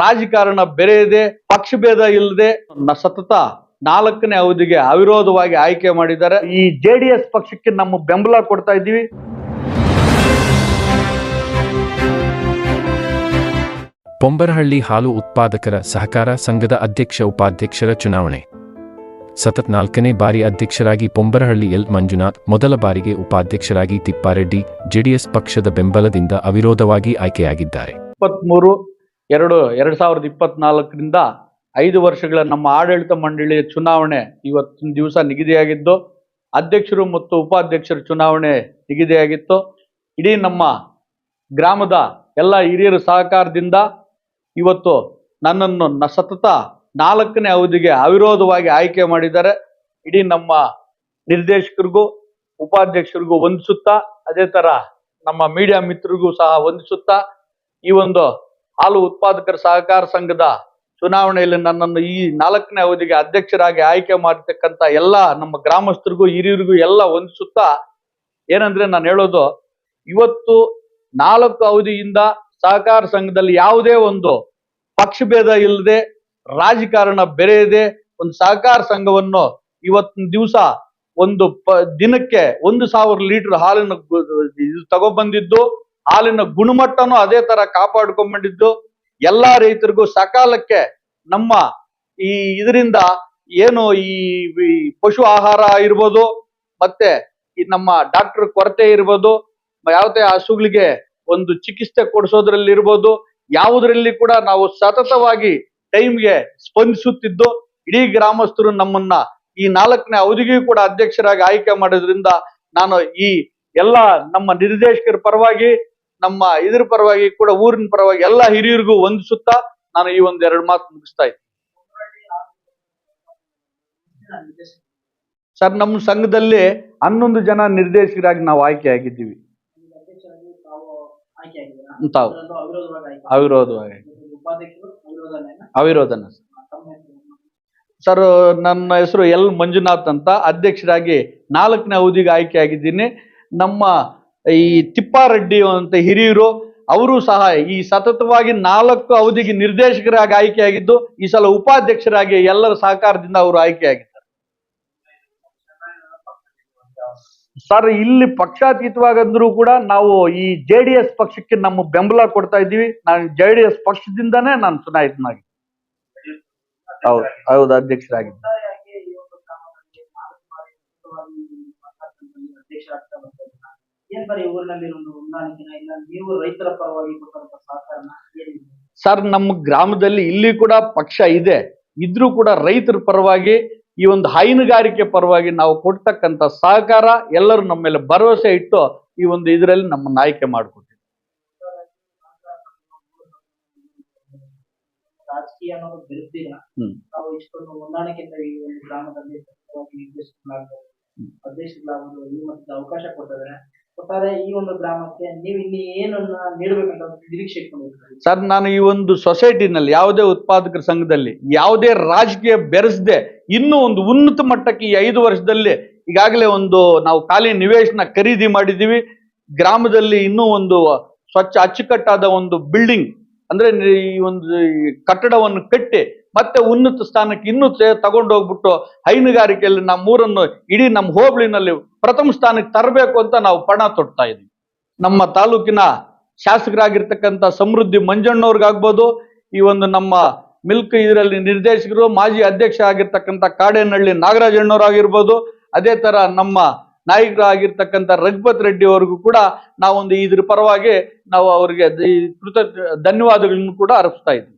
ರಾಜಕಾರಣ ಬೆರೆಯದೆ ಪಕ್ಷಭೇದ ಇಲ್ಲದೆ ಸತತ ನಾಲ್ಕನೇ ಅವಧಿಗೆ ಅವಿರೋಧವಾಗಿ ಆಯ್ಕೆ ಮಾಡಿದ್ದಾರೆ. ಈ ಜೆ ಡಿ ಎಸ್ ಪಕ್ಷಕ್ಕೆ ನಮ್ಮ ಬೆಂಬಲ ಕೊಡ್ತಾ ಇದ್ದೀವಿ. ಪೊಂಬರಹಳ್ಳಿ ಹಾಲು ಉತ್ಪಾದಕರ ಸಹಕಾರ ಸಂಘದ ಅಧ್ಯಕ್ಷ ಉಪಾಧ್ಯಕ್ಷರ ಚುನಾವಣೆ. ಸತತ್ ನಾಲ್ಕನೇ ಬಾರಿ ಅಧ್ಯಕ್ಷರಾಗಿ ಪೊಂಬರಹಳ್ಳಿ ಎಲ್ ಮಂಜುನಾಥ್ ಮೊದಲ ಬಾರಿಗೆ ಉಪಾಧ್ಯಕ್ಷರಾಗಿ ತಿಪ್ಪಾರೆಡ್ಡಿ ಜೆಡಿಎಸ್ ಪಕ್ಷದ ಬೆಂಬಲದಿಂದ ಅವಿರೋಧವಾಗಿ ಆಯ್ಕೆಯಾಗಿದ್ದಾರೆ. ಇಪ್ಪತ್ಮೂರು ಎರಡು ಎರಡು ಸಾವಿರದ ಇಪ್ಪತ್ನಾಲ್ಕರಿಂದ ಐದು ವರ್ಷಗಳ ನಮ್ಮ ಆಡಳಿತ ಮಂಡಳಿಯ ಚುನಾವಣೆ ಇವತ್ತಿನ ದಿವಸ ನಿಗದಿಯಾಗಿದ್ದು, ಅಧ್ಯಕ್ಷರು ಮತ್ತು ಉಪಾಧ್ಯಕ್ಷರ ಚುನಾವಣೆ ನಿಗದಿಯಾಗಿತ್ತು. ಇಡೀ ನಮ್ಮ ಗ್ರಾಮದ ಎಲ್ಲ ಹಿರಿಯರ ಸಹಕಾರದಿಂದ ಇವತ್ತು ನನ್ನನ್ನು ನ, ಸತತ ನಾಲ್ಕನೇ ಅವಧಿಗೆ ಅವಿರೋಧವಾಗಿ ಆಯ್ಕೆ ಮಾಡಿದ್ದಾರೆ. ಇಡೀ ನಮ್ಮ ನಿರ್ದೇಶಕರಿಗೂ, ಉಪಾಧ್ಯಕ್ಷರಿಗೂ ವಂದಿಸುತ್ತಾ, ಅದೇ ತರ ನಮ್ಮ ಮೀಡಿಯಾ ಮಿತ್ರರಿಗೂ ಸಹ ವಂದಿಸುತ್ತಾ, ಈ ಒಂದು ಹಾಲು ಉತ್ಪಾದಕರ ಸಹಕಾರ ಸಂಘದ ಚುನಾವಣೆಯಲ್ಲಿ ನನ್ನನ್ನು ಈ ನಾಲ್ಕನೇ ಅವಧಿಗೆ ಅಧ್ಯಕ್ಷರಾಗಿ ಆಯ್ಕೆ ಮಾಡಿರ್ತಕ್ಕಂಥ ಎಲ್ಲ ನಮ್ಮ ಗ್ರಾಮಸ್ಥರಿಗೂ, ಹಿರಿಯರಿಗೂ ಎಲ್ಲ ಹೊಂದಿಸುತ್ತಾ ಏನಂದ್ರೆ ನಾನು ಹೇಳೋದು, ಇವತ್ತು ನಾಲ್ಕು ಅವಧಿಯಿಂದ ಸಹಕಾರ ಸಂಘದಲ್ಲಿ ಯಾವುದೇ ಒಂದು ಪಕ್ಷಭೇದ ಇಲ್ಲದೆ ರಾಜಕಾರಣ ಬೆರೆಯದೆ ಒಂದು ಸಹಕಾರ ಸಂಘವನ್ನು ಇವತ್ತಿನ ದಿವಸ ಒಂದು ದಿನಕ್ಕೆ ಒಂದು ಸಾವಿರ ಲೀಟರ್ ಹಾಲನ್ನು ತಗೊಬಂದಿದ್ದು. ಹಾಲಿನ ಗುಣಮಟ್ಟನೂ ಅದೇ ತರ ಕಾಪಾಡ್ಕೊಂಡ್ಬಂದಿದ್ದು ಎಲ್ಲಾ ರೈತರಿಗೂ ಸಕಾಲಕ್ಕೆ ನಮ್ಮ ಈ ಇದರಿಂದ ಏನು ಈ ಈ ಪಶು ಆಹಾರ ಇರ್ಬೋದು, ಮತ್ತೆ ಈ ನಮ್ಮ ಡಾಕ್ಟರ್ ಕೊರತೆ ಇರ್ಬೋದು, ಯಾವುದೇ ಹಸುಗಳಿಗೆ ಒಂದು ಚಿಕಿತ್ಸೆ ಕೊಡಿಸೋದ್ರಲ್ಲಿ ಇರ್ಬೋದು, ಯಾವುದರಲ್ಲಿ ಕೂಡ ನಾವು ಸತತವಾಗಿ ಟೈಮ್ಗೆ ಸ್ಪಂದಿಸುತ್ತಿದ್ದು, ಇಡೀ ಗ್ರಾಮಸ್ಥರು ನಮ್ಮನ್ನ ಈ ನಾಲ್ಕನೇ ಅವಧಿಗೂ ಕೂಡ ಅಧ್ಯಕ್ಷರಾಗಿ ಆಯ್ಕೆ ಮಾಡೋದ್ರಿಂದ ನಾನು ಈ ಎಲ್ಲ ನಮ್ಮ ನಿರ್ದೇಶಕರ ಪರವಾಗಿ ನಮ್ಮ ಇದ್ರ ಪರವಾಗಿ ಕೂಡ ಊರಿನ ಪರವಾಗಿ ಎಲ್ಲ ಹಿರಿಯರಿಗೂ ವಂದಿಸುತ್ತಾ ನಾನು ಈ ಒಂದ್ ಎರಡು ಮಾತು ಮುಗಿಸ್ತಾ ಇದ್ದೀನಿ ಸರ್, ನಮ್ಮ ಸಂಘದಲ್ಲಿ ಹನ್ನೊಂದು ಜನ ನಿರ್ದೇಶಕರಾಗಿ ನಾವು ಆಯ್ಕೆ ಆಗಿದ್ದೀವಿ. ಅವಿರೋಧವಾಗಿ. ಅವಿರೋಧನ? ಸರ್, ನನ್ನ ಹೆಸರು ಎಲ್ ಮಂಜುನಾಥ್ ಅಂತ. ಅಧ್ಯಕ್ಷರಾಗಿ ನಾಲ್ಕನೇ ಅವಧಿಗೆ ಆಯ್ಕೆ ಆಗಿದ್ದೀನಿ. ನಮ್ಮ ಈ ತಿಪ್ಪಾರೆಡ್ಡಿ ಅಂತ ಹಿರಿಯರು, ಅವರು ಸಹ ಈ ಸತತವಾಗಿ ನಾಲ್ಕು ಅವಧಿಗೆ ನಿರ್ದೇಶಕರಾಗಿ ಆಯ್ಕೆಯಾಗಿದ್ದು, ಈ ಸಲ ಉಪಾಧ್ಯಕ್ಷರಾಗಿ ಎಲ್ಲರ ಸಹಕಾರದಿಂದ ಅವರು ಆಯ್ಕೆಯಾಗಿದ್ದಾರೆ. ಸರ್, ಇಲ್ಲಿ ಪಕ್ಷಾತೀತವಾಗಂದ್ರೂ ಕೂಡ ನಾವು ಈ ಜೆ ಪಕ್ಷಕ್ಕೆ ನಮ್ಮ ಬೆಂಬಲ ಕೊಡ್ತಾ ಇದ್ದೀವಿ. ನಾನು ಜೆ ಡಿ ಪಕ್ಷದಿಂದಾನೇ ನಾನು ಚುನಾಯಿತನಾಗಿ ಹೌದು ಹೌದು ಅಧ್ಯಕ್ಷರಾಗಿದ್ದೆ ಏನ್ ಬರೀ ಊರಿನಲ್ಲಿ ಒಂದು ಹೊಂದಾಣಿಕೆನ ಇಲ್ಲ. ನೀವು ರೈತರ ಪರವಾಗಿ ಕೊಟ್ಟಂತ ಸಹಕಾರನ ಏನಿದೆ? ಸರ್ ನಮ್ಮ ಗ್ರಾಮದಲ್ಲಿ ಇಲ್ಲಿ ಕೂಡ ಪಕ್ಷ ಇದೆ. ಇದ್ರೂ ಕೂಡ ರೈತರ ಪರವಾಗಿ ಈ ಒಂದು ಹೈನುಗಾರಿಕೆ ಪರವಾಗಿ ನಾವು ಕೊಡ್ತಕ್ಕಂಥ ಸಹಕಾರ ಎಲ್ಲರೂ ನಮ್ಮ ಮೇಲೆ ಭರವಸೆ ಇಟ್ಟು ಈ ಒಂದು ಇದರಲ್ಲಿ ನಮ್ಮ ಆಯ್ಕೆ ಮಾಡಿಕೊಟ್ಟಿದ್ದಾರೆ. ರಾಜಕೀಯ ಅನ್ನೋದು ಬಿರುತ್ತೀರ ನಾವು ಇಷ್ಟೊಂದು ಹೊಂದಾಣಿಕೆಯಿಂದ ಈ ಒಂದು ಗ್ರಾಮದಲ್ಲಿ ಸತತವಾಗಿ ನಿರ್ದೇಶಕರಾಗ್ಬೋದು ಅಧ್ಯಕ್ಷರಾಗ್ಬೋದು ಈ ಮಟ್ಟದ ಅವಕಾಶ ಕೊಟ್ಟಿದ್ದಾರೆ ಒಟ್ಟಾರೆ ಈ ಒಂದು ಗ್ರಾಮಕ್ಕೆ ನೀವು ಇಲ್ಲಿ ಏನನ್ನ ನೀಡಬೇಕಂತ ನಿರೀಕ್ಷೆ ಇಟ್ಕೊಂಡಿದ್ದೀರಿ ಸರ್, ನಾನು ಈ ಒಂದು ಸೊಸೈಟಿನಲ್ಲಿ, ಯಾವುದೇ ಉತ್ಪಾದಕರ ಸಂಘದಲ್ಲಿ, ಯಾವುದೇ ರಾಜಕೀಯ ಬೆರೆಸದೆ ಇನ್ನೂ ಒಂದು ಉನ್ನತ ಮಟ್ಟಕ್ಕೆ ಈ ಐದು ವರ್ಷದಲ್ಲಿ ಈಗಾಗಲೇ ಒಂದು ನಾವು ಖಾಲಿ ನಿವೇಶನ ಖರೀದಿ ಮಾಡಿದ್ದೀವಿ. ಗ್ರಾಮದಲ್ಲಿ ಇನ್ನೂ ಒಂದು ಸ್ವಚ್ಛ ಅಚ್ಚುಕಟ್ಟಾದ ಒಂದು ಬಿಲ್ಡಿಂಗ್ ಅಂದ್ರೆ ಈ ಒಂದು ಕಟ್ಟಡವನ್ನು ಕಟ್ಟಿ ಮತ್ತೆ ಉನ್ನತ ಸ್ಥಾನಕ್ಕೆ ಇನ್ನೂ ತಗೊಂಡು ತಗೊಂಡೋಗ್ಬಿಟ್ಟು ಹೈನುಗಾರಿಕೆಯಲ್ಲಿ ನಮ್ಮ ಊರನ್ನು ಇಡೀ ನಮ್ಮ ಹೋಬಳಿನಲ್ಲಿ ಪ್ರಥಮ ಸ್ಥಾನಕ್ಕೆ ತರಬೇಕು ಅಂತ ನಾವು ಪಣ ತೊಡ್ತಾ ನಮ್ಮ ತಾಲೂಕಿನ ಶಾಸಕರಾಗಿರ್ತಕ್ಕಂಥ ಸಮೃದ್ಧಿ ಮಂಜಣ್ಣವ್ರಿಗಾಗ್ಬೋದು, ಈ ಒಂದು ನಮ್ಮ ಮಿಲ್ಕ್ ಇದರಲ್ಲಿ ನಿರ್ದೇಶಕರು, ಮಾಜಿ ಅಧ್ಯಕ್ಷ ಆಗಿರ್ತಕ್ಕಂಥ ಕಾಡೇನಹಳ್ಳಿ ನಾಗರಾಜಣ್ಣವ್ರಾಗಿರ್ಬೋದು, ಅದೇ ತರ ನಮ್ಮ ನಾಯಕರಾಗಿರ್ತಕ್ಕಂಥ ರಘುಪತ್ ರೆಡ್ಡಿ ಅವ್ರಿಗೂ ಕೂಡ ನಾವೊಂದು ಇದ್ರ ಪರವಾಗಿ ನಾವು ಅವರಿಗೆ ದ- ಈ ಕೃತ ಧನ್ಯವಾದಗಳನ್ನು ಕೂಡ ಅರ್ಪಿಸ್ತಾ ಇದ್ದೀವಿ